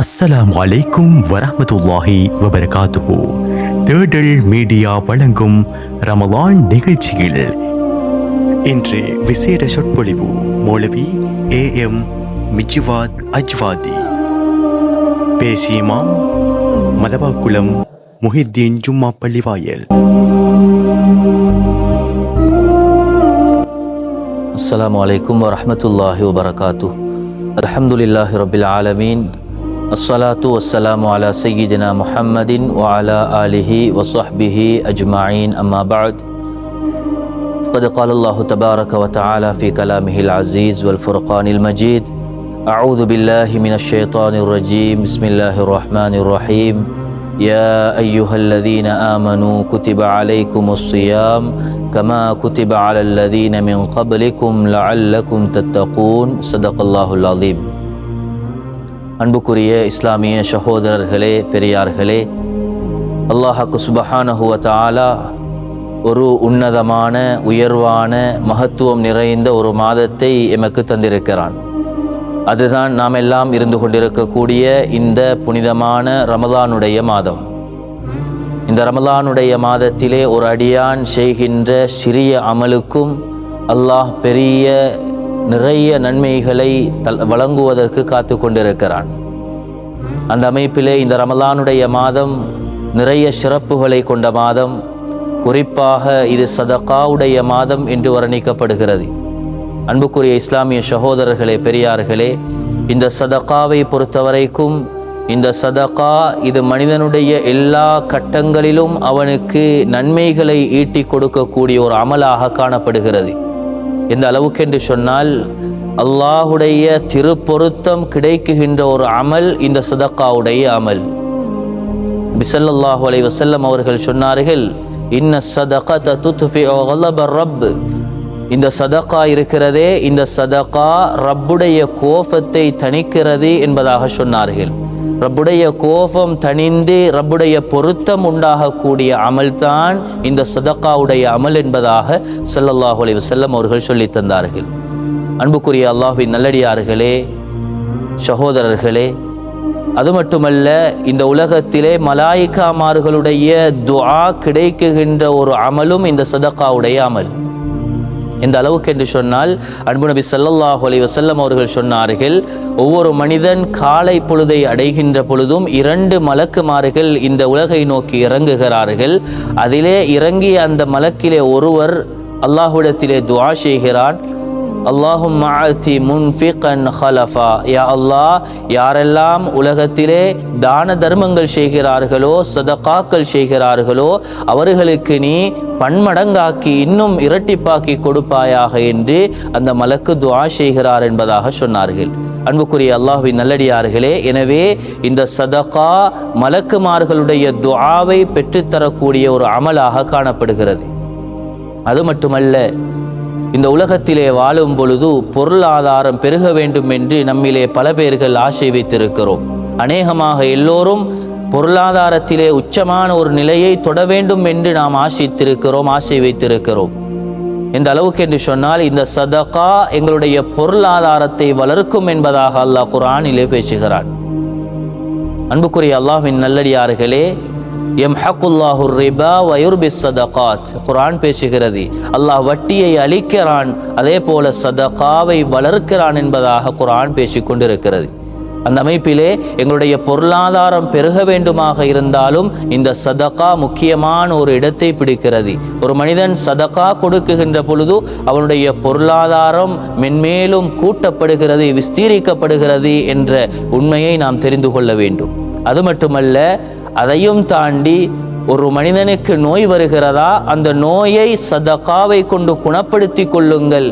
அஸ்ஸலாம் வலைக்கும் வரமத்துல்லாஹி வபரகாத்துஹு தேடல் மீடியா வழங்கும் ரமலான் நிகழ்ச்சியில் இன்று விசேட சொற்பொழிவு மௌலவி ஏ எம் மிஜிவாத் அஜ்வாதி. பேசியமாம் மலபாக்குளம் முஹித்தீன் ஜும்மா பள்ளிவாயல். அஸ்லாம் வலைக்கம் வரமத்துல்லாஹி வபரகாத்து அலமதுல்லாஹி ரபில் ஆலமீன் الصلاة والسلام على سيدنا محمد وعلى آله وصحبه أجمعين. أما بعد فقد قال الله تبارك وتعالى في كلامه العزيز والفرقان المجيد أعوذ بالله من الشيطان الرجيم. بسم الله الرحمن الرحيم. يا أيها الذين آمنوا كتب عليكم الصيام كما كتب على الذين من قبلكم لعلكم تتقون. صدق الله العظيم. அன்புக்குரிய இஸ்லாமிய சகோதரர்களே பெரியார்களே அல்லாஹாக்கு சுபஹானஹுவ தஆலா ஒரு உன்னதமான உயர்வான மகத்துவம் நிறைந்த ஒரு மாதத்தை எமக்கு தந்திருக்கிறான். அதுதான் நாம் எல்லாம் இருந்து கொண்டிருக்கக்கூடிய இந்த புனிதமான ரமலானுடைய மாதம். இந்த ரமலானுடைய மாதத்திலே ஒரு அடியான் செய்கின்ற சிறிய அமலுக்கும் அல்லாஹ் பெரிய நிறைய நன்மைகளை தல் வழங்குவதற்கு காத்து கொண்டிருக்கிறான் அந்த அமைப்பிலே இந்த ரமலானுடைய மாதம் நிறைய சிறப்புகளை கொண்ட மாதம். குறிப்பாக இது சதகாவுடைய மாதம் என்று வர்ணிக்கப்படுகிறது. அன்புக்குரிய இஸ்லாமிய சகோதரர்களே பெரியார்களே இந்த சதகாவை பொறுத்தவரைக்கும் இந்த சதகா இது மனிதனுடைய எல்லா கட்டங்களிலும் அவனுக்கு நன்மைகளை ஈட்டி கொடுக்கக்கூடிய ஒரு அமலாக காணப்படுகிறது. எந்த அளவுக்கு என்று சொன்னால் அல்லாஹுடைய திருப்பொருத்தம் கிடைக்குகின்ற ஒரு அமல் இந்த சதக்காவுடைய அமல். பிசல்லாஹு அலை வசல்லம் அவர்கள் சொன்னார்கள் இன்ன சதகா ரப். இந்த சதக்கா இருக்கிறதே இந்த சதக்கா ரப்புடைய கோபத்தை தணிக்கிறது என்பதாக சொன்னார்கள். ரப்புடைய கோபம் தணிந்து ரப்புடைய பொருத்தம் உண்டாகக்கூடிய அமல்தான் இந்த சதக்காவுடைய அமல் என்பதாக ஸல்லல்லாஹு அலைஹி செல்லம் அவர்கள் சொல்லி தந்தார்கள். அன்புக்குரிய அல்லாஹ்வின் நல்லடியார்களே சகோதரர்களே அது மட்டுமல்ல இந்த உலகத்திலே மலாய்க்காமார்களுடைய துஆ கிடைக்குகின்ற ஒரு அமலும் இந்த சதக்காவுடைய அமல். எந்த அளவுக்கு என்று சொன்னால் அன்பு நபி சல்லாஹ் அலி வசல்லம் அவர்கள் சொன்னார்கள் ஒவ்வொரு மனிதன் காலை பொழுதை அடைகின்ற பொழுதும் இரண்டு மலக்குமார்கள் இந்த உலகை நோக்கி இறங்குகிறார்கள். அதிலே இறங்கிய அந்த மலக்கிலே ஒருவர் அல்லாஹ்விடத்திலே துவா செய்கிறான் அல்லாஹும் மாத்தி முன்ஃபிகன் ஹலஃபா யா அல்லாஹ் யாரெல்லாம் உலகத்திலே தான தர்மங்கள் செய்கிறார்களோ சதகாக்கள் செய்கிறார்களோ அவர்களுக்கு நீ பன்மடங்காக்கி இன்னும் இரட்டிப்பாக்கி கொடுப்பாயாக என்று அந்த மலக்கு துவா செய்கிறார் என்பதாக சொன்னார்கள். அன்புக்குரிய அல்லாஹுவின் நல்லடியார்களே எனவே இந்த சதகா மலக்குமார்களுடைய துஆவை பெற்றுத்தரக்கூடிய ஒரு அமலாக காணப்படுகிறது. அது மட்டுமல்ல இந்த உலகத்திலே வாழும் பொழுது பொருளாதாரம் பெருக வேண்டும் என்று நம்மிலே பல பேர்கள் ஆசை வைத்திருக்கிறோம். அநேகமாக எல்லோரும் பொருளாதாரத்திலே உச்சமான ஒரு நிலையை தொட வேண்டும் என்று நாம் ஆசித்திருக்கிறோம் ஆசை வைத்திருக்கிறோம். எந்த அளவுக்கு என்று சொன்னால் இந்த சதகா எங்களுடைய பொருளாதாரத்தை வளர்க்கும் என்பதாக அல்லாஹ் குரானிலே பேசுகிறான். அன்புக்குரிய அல்லாஹின் நல்லடியார்களே எம் ஹக்குல்லாஹு ரிபா வயுர்பி சதகாத் குரான் பேசுகிறது அல்லாஹ் வட்டியை அளிக்கிறான் அதே போல சதகாவை வளர்க்கிறான் என்பதாக குரான் பேசிக் கொண்டிருக்கிறது. அந்த அமைப்பிலே எங்களுடைய பொருளாதாரம் பெருக வேண்டுமாக இருந்தாலும் இந்த சதகா முக்கியமான ஒரு இடத்தை பிடிக்கிறது. ஒரு மனிதன் சதகா கொடுக்குகின்ற பொழுது அவனுடைய பொருளாதாரம் மென்மேலும் கூட்டப்படுகிறது விஸ்தீரிக்கப்படுகிறது என்ற உண்மையை நாம் தெரிந்து கொள்ள வேண்டும். அது மட்டுமல்ல அதையும் தாண்டி ஒரு மனிதனுக்கு நோய் வருகிறதா? அந்த நோயை சதகாவை கொண்டு குணப்படுத்தி கொள்ளுங்கள்.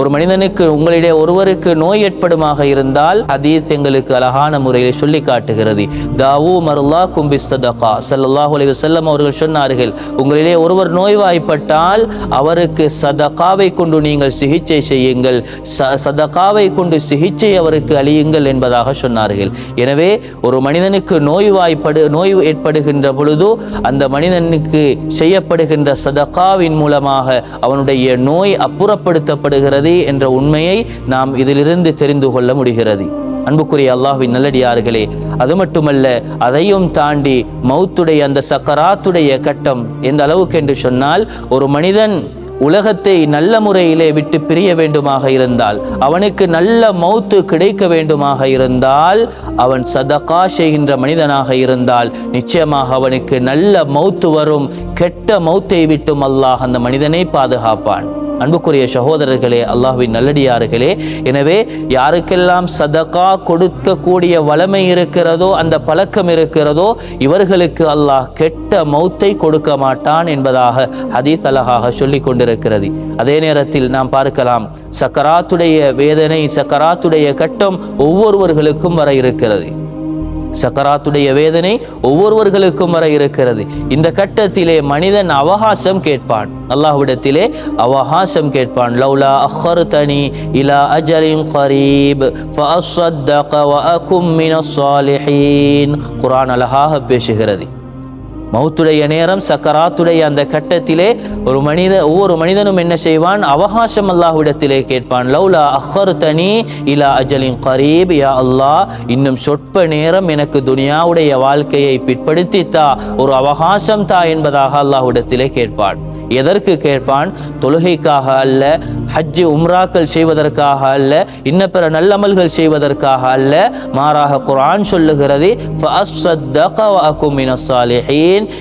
ஒரு மனிதனுக்கு உங்களிடையே ஒருவருக்கு நோய் ஏற்படுமாக இருந்தால் ஹதீஸ் எங்களுக்கு அழகான முறையில் சொல்லி காட்டுகிறது. தாவூ மருல்லா கும்பி சதகா சல்லாஹ் அலைஹி வஸல்லம் அவர்கள் சொன்னார்கள் உங்களிடையே ஒருவர் நோய்வாய்ப்பட்டால் அவருக்கு சதகாவை கொண்டு நீங்கள் சிகிச்சை செய்யுங்கள். ச சதகாவை கொண்டு சிகிச்சை அவருக்கு அழியுங்கள் என்பதாக சொன்னார்கள். எனவே ஒரு மனிதனுக்கு நோய்வாய்ப்படு நோய் ஏற்படுகின்ற பொழுது அந்த மனிதனுக்கு செய்யப்படுகின்ற சதகாவின் மூலமாக அவனுடைய நோய் அப்புறப்படுத்தப்படுகிறது. என்ற உண்மையை நாம் இதிலிருந்து தெரிந்து கொள்ள முடிகிறது. அன்புக்குரிய அல்லாஹ்வின் நல்லடியார்களே அது மட்டுமல்ல அதையும் தாண்டி மௌத்துடைய அந்த சக்கராத்துடைய கட்டம் எந்த அளவுக்கு என்று சொன்னால் ஒரு மனிதன் உலகத்தை நல்ல முறையிலே விட்டு பிரிய வேண்டுமாக இருந்தால் அவனுக்கு நல்ல மௌத்து கிடைக்க வேண்டுமாக இருந்தால் அவன் சதகா செய்கின்ற மனிதனாக இருந்தால் நிச்சயமாக அவனுக்கு நல்ல மௌத்து வரும் கெட்ட மௌத்தை விட்டும் அல்லாஹ் அந்த மனிதனை பாதுகாப்பான். அன்புக்குரிய சகோதரர்களே அல்லாஹ்வின் நல்லடியார்களே எனவே யாருக்கெல்லாம் சதகா கொடுக்கக்கூடிய வளமை இருக்கிறதோ அந்த பழக்கம் இருக்கிறதோ இவர்களுக்கு அல்லாஹ் கெட்ட மௌத்தை கொடுக்க மாட்டான் என்பதாக ஹதீஸ் அழகாக சொல்லி கொண்டிருக்கிறது. அதே நேரத்தில் நாம் பார்க்கலாம் சக்கராத்துடைய வேதனை சக்கராத்துடைய கட்டம் ஒவ்வொருவர்களுக்கும் வர இருக்கிறது. சக்கராத்துடைய வேதனை ஒவ்வொருவர்களுக்கும் வர இருக்கிறது. இந்த கட்டத்திலே மனிதன் அவகாசம் கேட்பான். அல்லாஹ்விடத்திலே அவகாசம் கேட்பான். லௌலா தனி இலா அஜலின் கரீப். குரான் அழகாக பேசுகிறது. மௌத்துடைய நேரம் சக்கராத்துடைய அந்த கட்டத்திலே ஒரு மனித ஒவ்வொரு மனிதனும் என்ன செய்வான்? அவகாசம் அல்லாஹ்விடத்திலே கேட்பான். லவ்லா அஹர் தனி இலா அஜலின் கரீப் யா அல்லாஹ் இன்னும் சொற்ப நேரம் எனக்கு துனியாவுடைய வாழ்க்கையை பிற்படுத்தித்தா ஒரு அவகாசம் தா என்பதாக அல்லாஹ்விடத்திலே கேட்பான். எதற்கு கேட்பான்? தொழுகைக்காக அல்ல ஹஜ்ஜு உம்ராக்கள் செய்வதற்காக அல்ல இன்ன பிற நல்லமல்கள் செய்வதற்காக அல்ல. மாறாக குரான் சொல்லுகிறது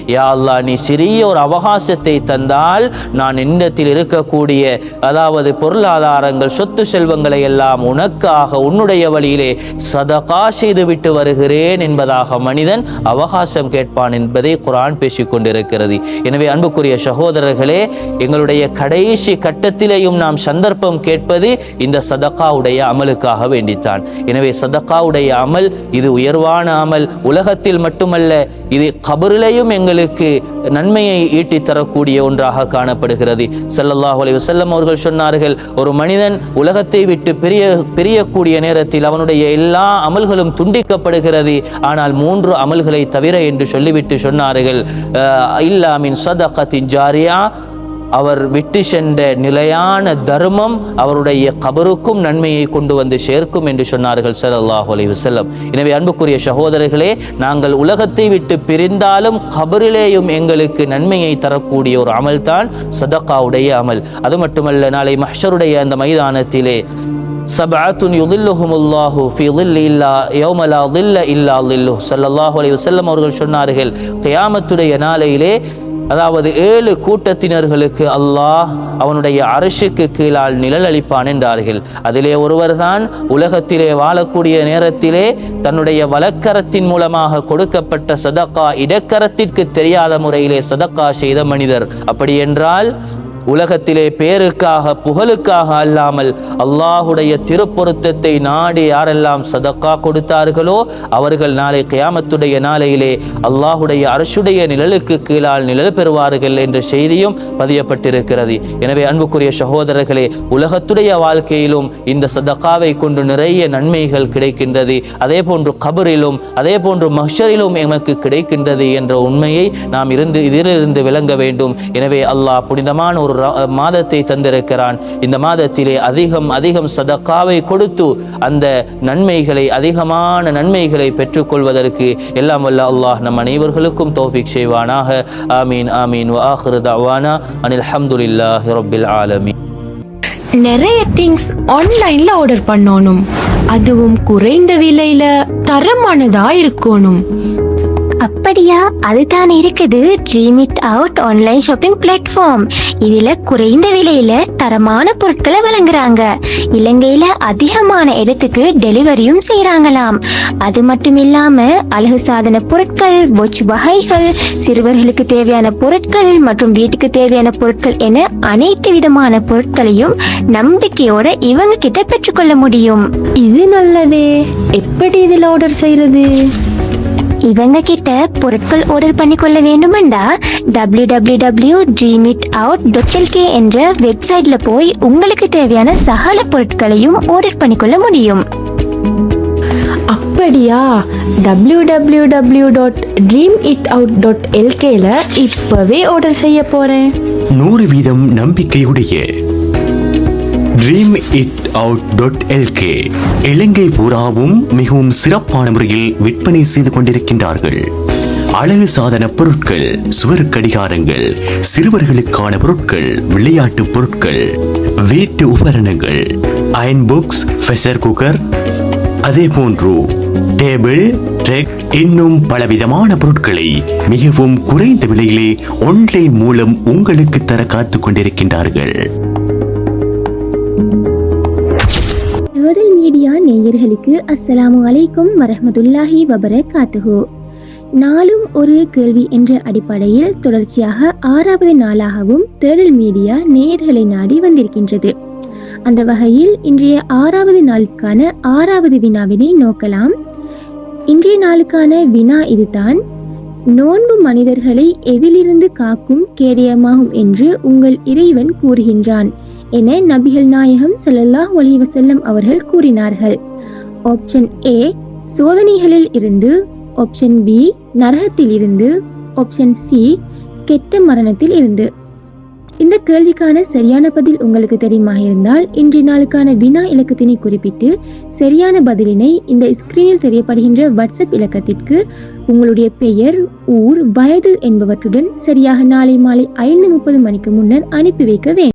யாழ்லா நீ சிறிய ஒரு அவகாசத்தை தந்தால் நான் இன்னத்தில் இருக்கக்கூடிய அதாவது பொருளாதாரங்கள் சொத்து செல்வங்களை எல்லாம் உனக்காக உன்னுடைய வழியிலே சதகா செய்துவிட்டு வருகிறேன் என்பதாக மனிதன் அவகாசம் கேட்பான் என்பதை குரான் பேசிக்கொண்டிருக்கிறது எனவே அன்புக்குரிய சகோதரர்களே எங்களுடைய கடைசி கட்டத்திலேயும் நாம் சந்தர்ப்பம் கேட்பது இந்த சதக்காவுடைய அமலுக்காக வேண்டித்தான். எனவே சதக்காவுடைய அமல் இது உயர்வான அமல். உலகத்தில் மட்டுமல்ல இது கபரிலையும் எங்களுக்கு நன்மையை ஈட்டி தரக்கூடிய ஒன்றாக காணப்படுகிறது. ஸல்லல்லாஹு அலி வசல்லம் அவர்கள் சொன்னார்கள் ஒரு மனிதன் உலகத்தை விட்டு பிரிய பிரியக்கூடிய நேரத்தில் அவனுடைய எல்லா அமல்களும் துண்டிக்கப்படுகிறது. ஆனால் மூன்று அமல்களை தவிர என்று சொல்லிவிட்டு சொன்னார்கள். இல்லாமின் சதகத்தின் ஜாரியா அவர் விட்டு சென்ற நிலையான தர்மம் அவருடைய கபருக்கும் நன்மையை கொண்டு வந்து சேர்க்கும் என்று சொன்னார்கள் சல்லாஹ் அலி வல்லம் எனவே அன்புக்குரிய சகோதரர்களே நாங்கள் உலகத்தை விட்டு பிரிந்தாலும் கபரிலேயும் எங்களுக்கு நன்மையை தரக்கூடிய ஒரு அமல் தான் சதக்காவுடைய அமல். அது மட்டுமல்ல நாளை மஹருடைய அந்த மைதானத்திலே சபாத்துன் யுதில்லுஹுமுல்லாஹு ஃபி இல்லா யோமலா தில்ல இல்லா தில்லு சல்லல்லாஹு அலி வல்லம் அவர்கள் சொன்னார்கள் கயாமத்துடைய நாளையிலே அதாவது ஏழு கூட்டத்தினர்களுக்கு அல்லாஹ் அவனுடைய அரசுக்கு கீழால் நிழல் அளிப்பான் என்றார்கள். அதிலே ஒருவர்தான் உலகத்திலே வாழக்கூடிய நேரத்திலே தன்னுடைய வழக்கரத்தின் மூலமாக கொடுக்கப்பட்ட சதக்கா இடக்கரத்திற்கு தெரியாத முறையிலே சதக்கா செய்த மனிதர். அப்படி என்றால் உலகத்திலே பேருக்காக புகழுக்காக அல்லாமல் அல்லாஹுடைய திருப்பொருத்தத்தை நாடி யாரெல்லாம் சதக்கா கொடுத்தார்களோ அவர்கள் நாளை கியாமத்துடைய நாளையிலே அல்லாஹுடைய அரசுடைய நிழலுக்கு கீழால் நிழல் பெறுவார்கள் என்ற செய்தியும் பதியப்பட்டிருக்கிறது. எனவே அன்புக்குரிய சகோதரர்களே உலகத்துடைய வாழ்க்கையிலும் இந்த சதக்காவை கொண்டு நிறைய நன்மைகள் கிடைக்கின்றது. அதே போன்று கபரிலும் அதே போன்று மஹ்ஷரிலும் எமக்கு கிடைக்கின்றது என்ற உண்மையை நாம் இருந்து இதிலிருந்து விளங்க வேண்டும். எனவே அல்லாஹ் புனிதமான ஒரு ர- மாதத்தை தந்திருக்கிறான். இந்த மாதத்திலே அதிகம் அதிகம் சதக்காவை கொடுத்து அந்த நன்மைகளை அதிகமான நன்மைகளை பெற்றுக்கொள்வதற்கு எல்லாம் வல்ல அல்லாஹ் நம் அனைவர்களுக்கும் தோஃபிக் செய்வானாக. ஆமீன் ஆமீன். வ அனில் ஹம்துலில்லாஹி ரப்பில் ஆலமீன். நிறைய திங்ஸ் ஆன்லைன்ல ஆர்டர் பண்ணணும். அதுவும் குறைந்த விலையில தரமானதா இருக்கணும். அப்படியா? அதுதான் இருக்குது. Dream it out online shopping platform இதுல குறைந்த விலையில தரமான பொருட்களை வழங்குறாங்க. இலங்கையில அதிகமான இடத்துக்கு டெலிவரியும் செய்யறாங்களாம் அது மட்டும் இல்லாம அழகு சாதன பொருட்கள் பொச்சு வகைகள் சிறுவர்களுக்கு தேவையான பொருட்கள் மற்றும் வீட்டுக்கு தேவையான பொருட்கள் என அனைத்து விதமான பொருட்களையும் நம்பிக்கையோட இவங்க கிட்ட பெற்றுக்கொள்ள முடியும். இது நல்லதே. எப்படி இதில் ஆர்டர் செய்யறது இவங்க கிட்ட பொருட்கள் ஆர்டர் பண்ணிக்கொள்ள வேண்டுமெண்டா W W W dream it out dot என்ற வெப்சைட்ல போய் உங்களுக்கு தேவையான சகல பொருட்களையும் ஆர்டர் பண்ணிக்கொள்ள முடியும். அப்படியா? W W W dot dream it out dot எல்கேல இப்பவே ஆர்டர் செய்ய போறேன். நூறு வீதம் நம்பிக்கையுடைய dream it out dot LK Ilangai பூராவும் மிகவும் சிறப்பான முறையில் விற்பனை செய்து கொண்டிருக்கின்றார்கள். அழகு சாதன பொருட்கள் சுவர் கடிகாரங்கள் சிறுவர்களுக்கான பொருட்கள் விளையாட்டு பொருட்கள் வீட்டு உபகரணங்கள் அயன் புக்ஸ் ஃபெசர் குக்கர் அதே போன்று டேபிள் ட்ரெக் இன்னும் பலவிதமான பொருட்களை மிகவும் குறைந்த விலையிலே ஆன்லைன் மூலம் உங்களுக்கு தர காத்துக் கொண்டிருக்கின்றார்கள். நேயர்களுக்கு அஸ்ஸலாமு அலைக்கும் வரஹ்மத்துல்லாஹி வபரகாத்துஹு. நாளும் ஒரு கேள்வி என்ற அடிப்படையில் தொடர்ச்சியாக ஆறாவது நாளாகவும் தேடல் மீடியா நேயர்களை நாடி வந்திருக்கின்றது. அந்த வகையில் இன்றைய ஆறாவது நாளுக்கான ஆறாவது வினாவினை நோக்கலாம். இன்றைய நாளுக்கான வினா இதுதான். நோன்பு மனிதர்களை எதிலிருந்து காக்கும் கேடயமாகும் என்று உங்கள் இறைவன் கூறுகின்றான். என நபிகள் நாயகம் ஸல்லல்லாஹு அலைஹி செல்லும் அவர்கள் கூறினார்கள். ஆப்ஷன் ஏ சோதனைகளில் இருந்து. ஆப்ஷன் பி நரகத்தில் இருந்து. ஆப்ஷன் சி கெட்ட மரணத்தில் இருந்து. இந்த கேள்விக்கான சரியான பதில் உங்களுக்கு தெரியுமா இருந்தால் இன்றைய நாளுக்கான வினா இலக்கத்தினை குறிப்பிட்டு சரியான பதிலினை இந்த ஸ்கிரீனில் தெரியப்படுகின்ற வாட்ஸ்அப் இலக்கத்திற்கு உங்களுடைய பெயர் ஊர் வயது என்பவற்றுடன் சரியாக நாளை மாலை ஐந்து முப்பது மணிக்கு முன்னர் அனுப்பி வைக்க வேண்டும்.